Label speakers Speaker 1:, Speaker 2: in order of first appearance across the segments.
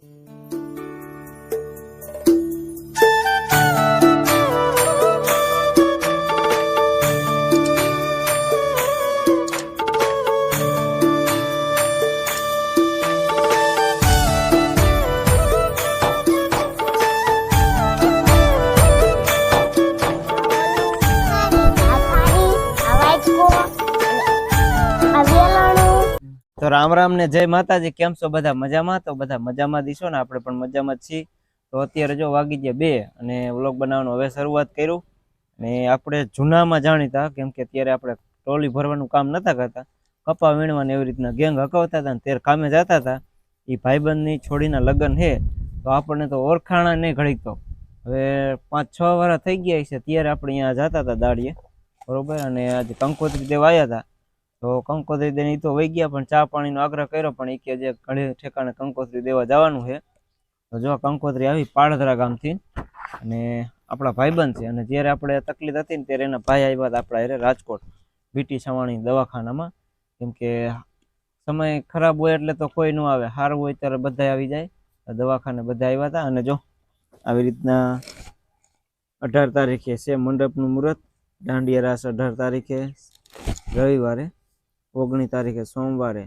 Speaker 1: thank you. તો રામ રામ ને જય માતાજી. કેમ છો બધા મજામાં? તો બધા મજામાં દીશો ને આપણે પણ મજામાં જ છીએ. તો અત્યારે જો વાગી ગયા બે અને વ્લોગ બનાવવાનું હવે શરૂઆત કર્યું. ને આપણે જૂનામાં જાણીતા, કેમ કે અત્યારે આપણે ટોલી ભરવાનું કામ નતા કરતા. કપા વીણવાની એવી રીતના ગેંગ હકવતા હતા ને ત્યારે કામે જતા હતા. એ ભાઈબંધની છોડીના લગ્ન છે તો આપણને તો ઓળખાણા નહીં ઘડીક તો હવે પાંચ છ વાર થઈ ગયા છે, ત્યારે આપણે અહીંયા જતા હતા દાડીએ. બરોબર? અને આજે કંકોત્રી દેવા આવ્યા હતા. તો કંકોત્રી દઈને તો વહી ગયા, પણ ચા પાણીનો આગ્રહ કર્યો, પણ એ કે જે ઘણી ઠેકાણે કંકોત્રી દેવા જવાનું છે. તો જો કંકોત્રી આવી પાળધરા ગામથી, અને આપણા ભાઈબંધ છે, અને જ્યારે આપણે તકલીફ હતી ને ત્યારે એના ભાઈ આવ્યા હતા આપણા હારે રાજકોટ બીટી સવાણી દવાખાનામાં. કેમ કે સમય ખરાબ હોય એટલે તો કોઈ ન આવે સારું હોય ત્યારે બધા આવી જાય દવાખાને બધા આવ્યા હતા. અને જો આવી રીતના અઢાર તારીખે છે મંડપનું મુહૂર્ત, દાંડિયા રાસ અઢાર તારીખે, રવિવારે. ઓગણી તારીખે સોમવારે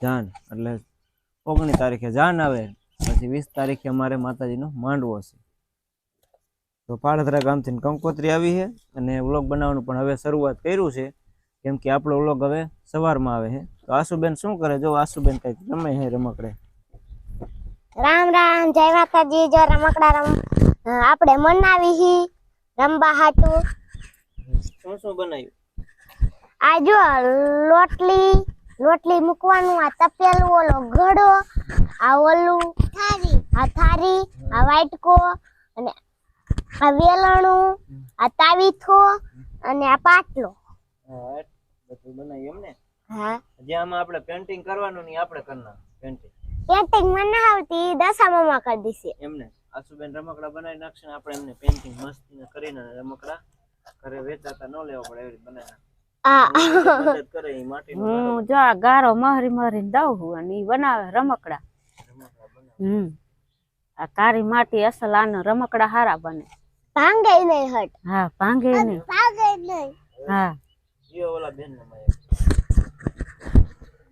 Speaker 1: જાન એટલે ઓગણીસ તારીખે જાન આવે પછી વીસ તારીખે અમારે માતાજીનો માંડવો છે. તો પાળધરા ગામથી કંકોત્રી આવી છે અને વ્લોગ બનાવવાનું પણ હવે શરૂઆત કર્યું છે કેમ કે આપણો વ્લોગ હવે સવારમાં આવે છે. તો આશુબેન શું કરે? જો આશુબેન કંઈક રમે છે રમકડે.
Speaker 2: રામ રામ જય માતાજી જો રમકડા રમ આપણે મનાવી હી રંબા હાટુ.
Speaker 1: શું શું બનાવ્યું?
Speaker 2: આ જો લોટલી લોટલી મૂકવાનું આ તપેલું ઓલો ઘડો આ ઓલું થારી. આ થારી આ વાટકો અને આ વેલણું આ તાવીથો અને આ પાટલો.
Speaker 1: બધું બનાવ્યું એમ ને?
Speaker 2: હા.
Speaker 1: જે આમાં આપણે પેન્ટિંગ કરવાનું ને આપણે પેન્ટિંગ
Speaker 2: પેન્ટિંગ મને આવતી દશામામાં કરી દીધી
Speaker 1: એમને આશુબેન રમકડા બનાવી નાખશે ને આપણે એમને પેન્ટિંગ મસ્ત કરીને રમકડા ઘરે વેચાતા ન લેવા પડે એવી રીતે બનાવી
Speaker 3: હું જો આ ગારો મહરી મહરીને દઉં હું અને ઈ બનાવે રમકડા. હમ આ કારી માટી અસલ આનો રમકડા હારા બને.
Speaker 2: ભાંગે નહીં હટ.
Speaker 3: હા ભાંગે નહીં.
Speaker 2: ભાંગે નહીં.
Speaker 3: હા.
Speaker 1: જીઓ ઓલા બેન ને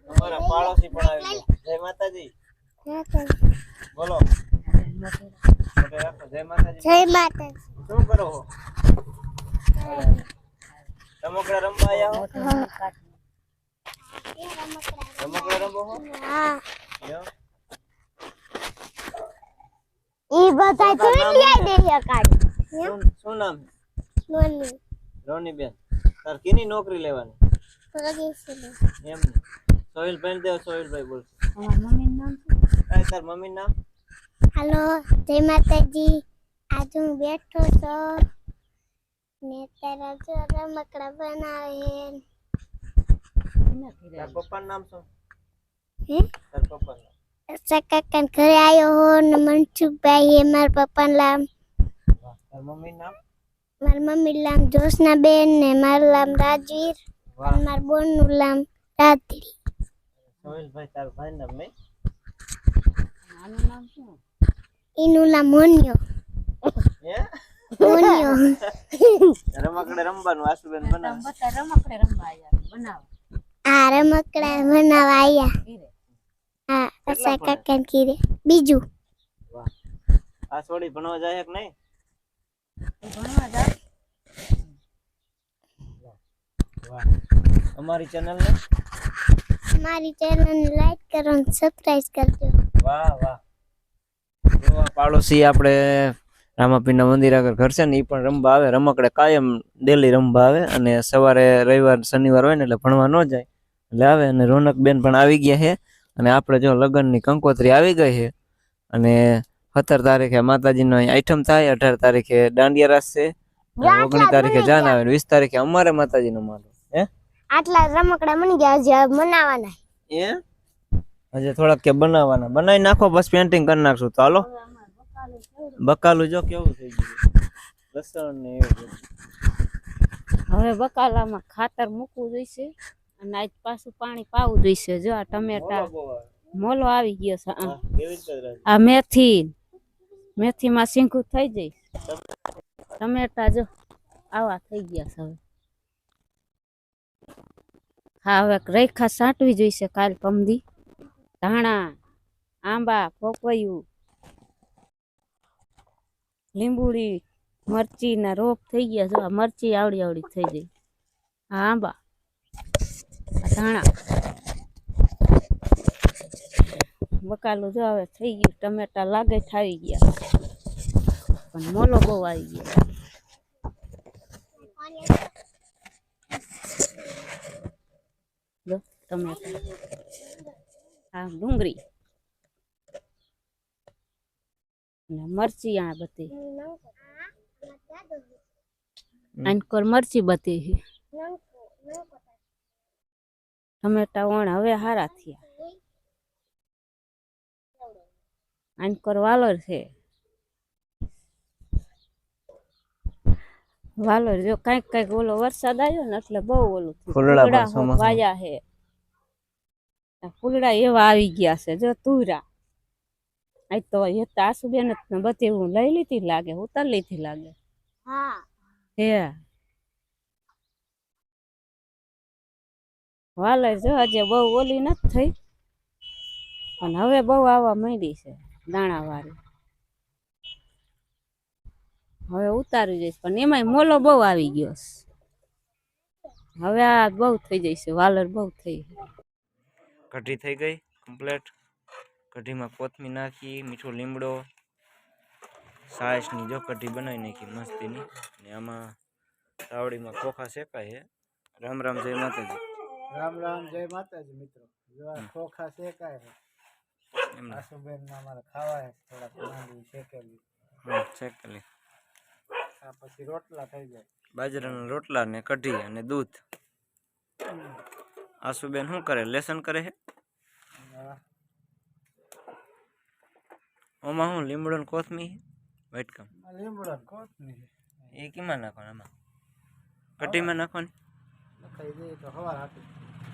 Speaker 1: અમારા પાડોશી પણ આવી જય માતાજી. બોલો જય માતાજી.
Speaker 2: જય માતાજી.
Speaker 1: શું કરો છો રમકડા રમવા આવ્યા હો? રમકડા રમો હો.
Speaker 2: ઈ બધા જોઈ લ્યા દે હે કાઢી.
Speaker 1: શું નામ?
Speaker 2: રોની.
Speaker 1: રોની બેન તાર કીની નોકરી લેવાની? એમ સોહિલ સોહિલભાઈ દેવ સોહિલભાઈ બોલશે.
Speaker 3: બોલ મમ્મી નામ શું?
Speaker 1: તાર મમ્મી નામ?
Speaker 2: હાલો જય માતાજી. આજ હું બેઠો છો. ને તારા જો રમકડા બનાવે
Speaker 1: તાર પપ્પાનું નામ શું?
Speaker 2: હે?
Speaker 1: તાર પપ્પાનું નામ.
Speaker 2: ઘરે આવ્યો હો ને મનસુખભાઈ એ મારા પપ્પાનું નામ.
Speaker 1: તાર મમ્મીનું નામ?
Speaker 2: મારા મમ્મી નામ જોશના બેન ને મારું નામ રાજવીર અને મારા બોનનું નામ રાત્રી
Speaker 1: સોહિલભાઈ તાર ભાઈ નામ નહીં?
Speaker 3: આનું નામ શું?
Speaker 2: એનું નામ મોન્યો.
Speaker 1: રમકડે રમવાનું આશુબેન બનાવ.
Speaker 3: રમકડે રમવા આવ્યા બનાવો.
Speaker 2: આ રમકડા બનાવવા
Speaker 1: આયા.
Speaker 2: હા
Speaker 1: ભણે?
Speaker 2: સકાકાન કીધે બીજું?
Speaker 1: વાહ. આ છોડી ભણવા જાય કે નહીં?
Speaker 3: ભણવા જાય.
Speaker 1: વાહ. અમારી ચેનલ ને?
Speaker 2: મારી ચેનલને લાઈક કરો અને સબસ્ક્રાઇબ કરજો.
Speaker 1: વાહ વાહ. જો પાડોશી આપણે રામાપીરના મંદિર આગળ ઘર છે ને એ પણ રમવા આવે. રમકડે કાયમ ડેલી રમવા આવે અને સવારે રવિવાર શનિવાર હોય ને એટલે ભણવા ન જાય. એટલે આવે અને રોનક બેન પણ આવી ગયા છે અને આપણે જો લગ્નની કંકોત્રી આવી ગઈ છે અને સત્તર તારીખે માતાજીનો આઈટમ થાય અઢાર તારીખે દાંડિયા રાસ છે ઓગણીસ તારીખે જાન આવે વીસ તારીખે અમારે માતાજીનો માલો હે?
Speaker 2: આટલા રમકડા મની ગયા હજી મનાવાના
Speaker 1: એ હજી થોડાક કે બનાવવાના બનાવી નાખો બસ પેન્ટિંગ કરી નાખશું. તો હાલો. બકાલું જો કેવું થઈ ગયું. લસણ ને એવું
Speaker 3: હવે બકાલામાં ખાતર મૂકવું જોઈશે અને આજ પાછું પાણી પાવું જોઈશે. જો આ ટમેટા. મોલો આવી ગયો છે? આ મેથી મેથીમાં શીંખું થઈ જાય. ટમેટા જો આવા થઈ ગયા છે હવે. હા હવે રેખા સાંટવી જોઈશે કાલ પમદી. ધાણા આંબા પોપૈયું લીંબુડી મરચી ના રોપ થઈ ગયા જો આ મરચી આવડી આવડી થઈ ગઈ. આ આંબા ધાણા. બકાલું જો હવે થઈ ગયું. ટમેટા લાગે થાવી ગયા. પણ મોલો બહુ આવી ગયો. જો ટમેટા. આ ડુંગળી ને મરચી આ બતી આનકોર મરચી બતી હી. ટમેટા વણ હવે હારા થયા. આનકોર વાલોર છે. વાલોર જો કંઈક કંઈક ઓલો વરસાદ આવ્યો ને એટલે બહુ ઓલું થયું.
Speaker 1: ફૂલડા.
Speaker 3: વાયા હે. ફૂલડા એવા આવી ગયા છે જો તુરા. આજ તો એ તો આસુબેન બધી હું લઈ લીધી લાગે ઉતાર લીધી લાગે.
Speaker 2: હા.
Speaker 3: હે. વાલર જો આજે બહુ ઓલી નથી થઈ પણ હવે બહુ આવવા માંડી છે દાણા વાળી હવે ઉતારી જઈશ પણ એમાંય મોલો બહુ આવી ગયો છે. હવે આ બહુ થઈ જશે વાલર બહુ થઈ
Speaker 1: કઢી થઈ ગઈ કમ્પ્લીટ કઢીમાં કોથમી નાખી મીઠો લીમડો સાસની જો કઢી બનાવી નાખી મસ્તીની. ને આમાં તાવડીમાં ખોખા શેકાય છે રામ રામ જય માતાજી.
Speaker 4: રામ રામ જય માતાજી મિત્રો. જો આ ખોખા શેકાય છે
Speaker 1: એમને.
Speaker 4: આસુબેન ના અમારે ખાવા છે થોડાક માંડવી શેકેલી.
Speaker 1: હમ, શેકેલી.
Speaker 4: આ પછી રોટલા થઈ જાય.
Speaker 1: બાજરાના રોટલા ને કઢી અને દૂધ. આસુબેન શું કરે? લેસન કરે છે ઓમાં હું લીમડો ને કોથમી વેટકમ
Speaker 4: લીમડો ને કોથમી
Speaker 1: એ કેમાં નાખવાનું આમાં? કટીમાં નાખવાની?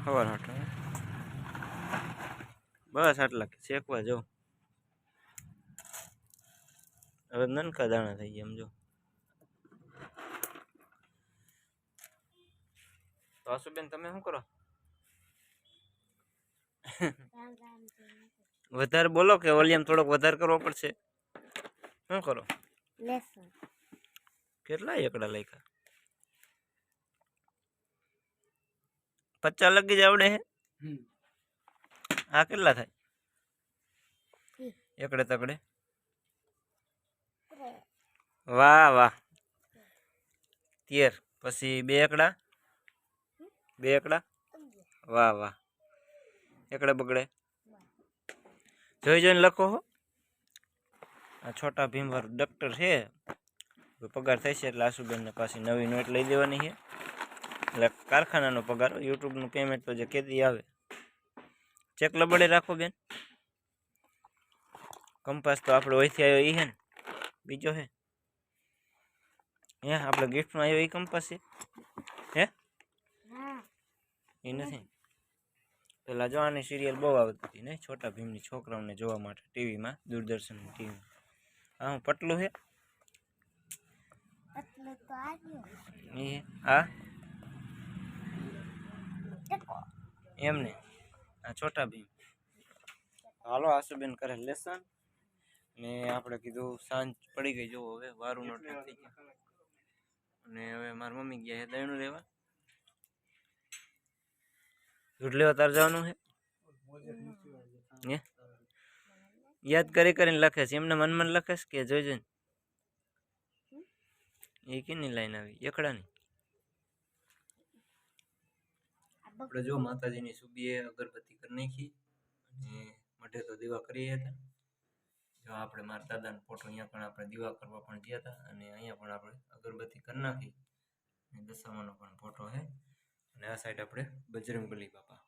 Speaker 1: ખબર હટો. બસ આટલા શેકવા જો હવે નનકા દાણા થઈ ગયા એમ જો. તો આશુબેન તમે શું કરો? વધારે બોલો કે વોલ્યુમ થોડોક વધારે કરવો પડશે? શું કરો?
Speaker 2: લેસન.
Speaker 1: કેટલા એકડા લખ્યા? પચાસ લગી જ આવડે હે? આ કેટલા થાય? એકડે તકડે? વાહ વાહ. તેર. પછી બે એકડા? બે એકડા? વાહ વાહ. એકડે બગડે. જોઈ જોઈને લખો હો. આ છોટા ભીમવાર ડૉક્ટર છે. હવે પગાર થશે એટલે આશુબેનને પાછી નવી નોટ લઈ દેવાની છે. એટલે કારખાનાનો પગાર યુટ્યુબનું પેમેન્ટ તો જે કેદી આવે. ચેક લબડે રાખો બેન. કંપાસ તો આપણો અહીંથી આવ્યો એ હે ને. બીજો હે. હે આપણે ગિફ્ટમાં આવ્યો એ કંપાસ છે. હે? એ નથી. પેલા જો આની સિરિયલ બહુ આવતી હતી ને છોટા ભીમની છોકરાઓને જોવા માટે ટીવીમાં દૂરદર્શન ટીવી હા હું પટલું છે
Speaker 2: હા તો આવ્યો
Speaker 1: એ આ એમને? આ છોટા ભીમ. હાલો આશુબેન કરે લેસન. ને આપણે કીધું સાંજ પડી ગઈ જો હવે વારુનો ટાઈમ થઈ ગયો. અને હવે મારી મમ્મી ગયા દયણું લેવા. દૂધ લેવા તાર જવાનું છે યાદ કરી કરીને લખે છે. એમને મન મન લખે છે કે જોઈ જોઈને. એ કેની લાઈન આવી? એકડાની. આપણે જો માતાજીની સુબીએ અગરબત્તી કરી નાખી અને મઢે તો દીવા કરીએ હતા. જો આપણે મારા દાદાનો ફોટો અહીંયા પણ આપણે દીવા કરવા પણ ગયા હતા અને અહીંયા પણ આપણે અગરબત્તી કરી નાખી. અને દશામાનો પણ ફોટો છે અને આ સાઈડ આપણે બજરંગબલી બાપા,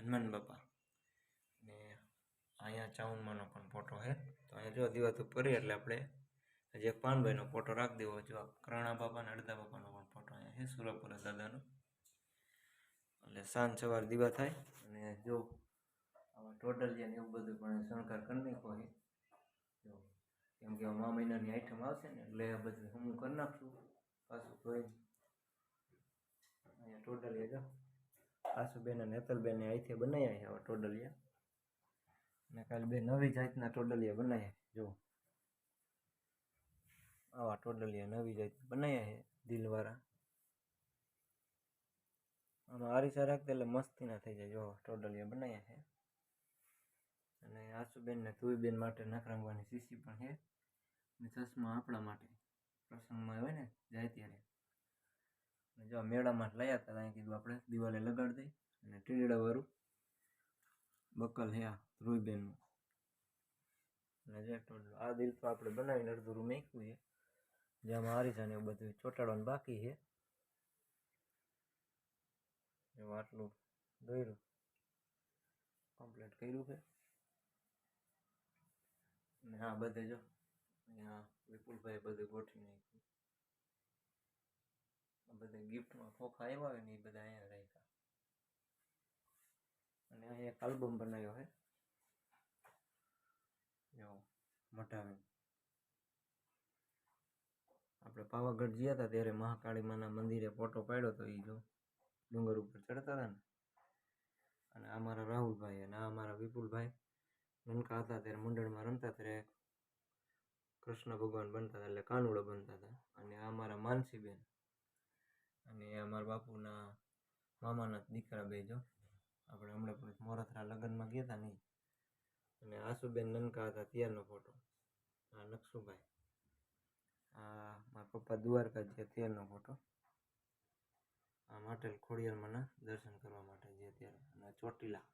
Speaker 1: હનુમાન બાપા. ને અહીંયા ચાઉનમાંનો પણ ફોટો છે. તો અહીંયા જો દીવા તો કરીએ એટલે આપણે એક પાનભાઈનો ફોટો રાખી દેવો. જો આ કરાણા બાપા અને અડધા બાપાનો પણ ફોટો અહીંયા છે, સુરપુરા દાદાનો. એટલે સાંજ સવાર દીવા થાય અને જો આવા છે ને એવું બધું પણ શણગાર કરી નાખો છે. જો કેમ કે મા મહિનાની આઈટમ આવશે ને એટલે આ બધું હું કરી નાખશું. પાછું ધોઈ અહીંયા ટોટલિયા જો. આશુબેન અને હેતલબેન અહીંથી બનાવ્યા છે આવા ટોડલિયા. અને કાલે બે નવી જાતના ટોડલિયા બનાવ્યા જો આવા ટોડલિયા નવી જાત બનાવ્યા છે દિલવાળા. આમાં આરીસા રાખતા એટલે મસ્તી ના થઈ જાય જો ટોડલિયા બનાવ્યા છે. અને આશુબેન ને તુઈબેન માટે નખ રંગવાની શીશી પણ છે. અને ચશ્મા આપણા માટે પ્રસંગમાં હોય ને, જાય ત્યારે. અને જો મેળામાં જ આવતા અહીં કીધું આપણે દિવાલે લગાડી દઈ અને ટીડાવાળું બકલ હે આ ધ્રુવીબેનનું. અને જે આ દિલ તો આપણે બનાવીને અડધું રૂમ મૂક્યું છે. જેમાં આરીસા ને એવું બધું ચોંટાડવાનું બાકી છે. એવું આટલું દોર્યું કમ્પ્લીટ કર્યું છે. અને હા, બધે જો, અહીંયા વિપુલભાઈ બધું ગોઠવી નાખ્યું. બધા ગિફ્ટમાં ખોખા આવ્યા હોય ને એ બધા અહીંયા રાખ્યા. અને અહીંયા એક આલ્બમ બનાવ્યો છે જો મટાવી આપણે પાવાગઢ ગયા હતા ત્યારે મહાકાળી માના મંદિરે ફોટો પાડ્યો તો એ જો ડુંગર ઉપર ચડતા હતા ને. અને આ મારા રાહુલભાઈ અને આ મારા વિપુલભાઈ નનકા હતા ત્યારે મંડળમાં રમતા ત્યારે કૃષ્ણ ભગવાન બનતા હતા એટલે કાનુડો બનતા હતા. અને આ મારા માનસીબેન. અને અમારા બાપુના મામાના દીકરા બે જો. આપણે હમણાં પણ મોરથરા લગ્નમાં ગયા હતા નહીં અને આસુબેન નનકા હતા ત્યારનો ફોટો આ નકશુભાઈ આ મારા પપ્પા દ્વારકા જે ત્યારનો ફોટો આ માટેલ ખોડિયારમાંના દર્શન કરવા માટે જે અત્યારે, અને ચોટીલા.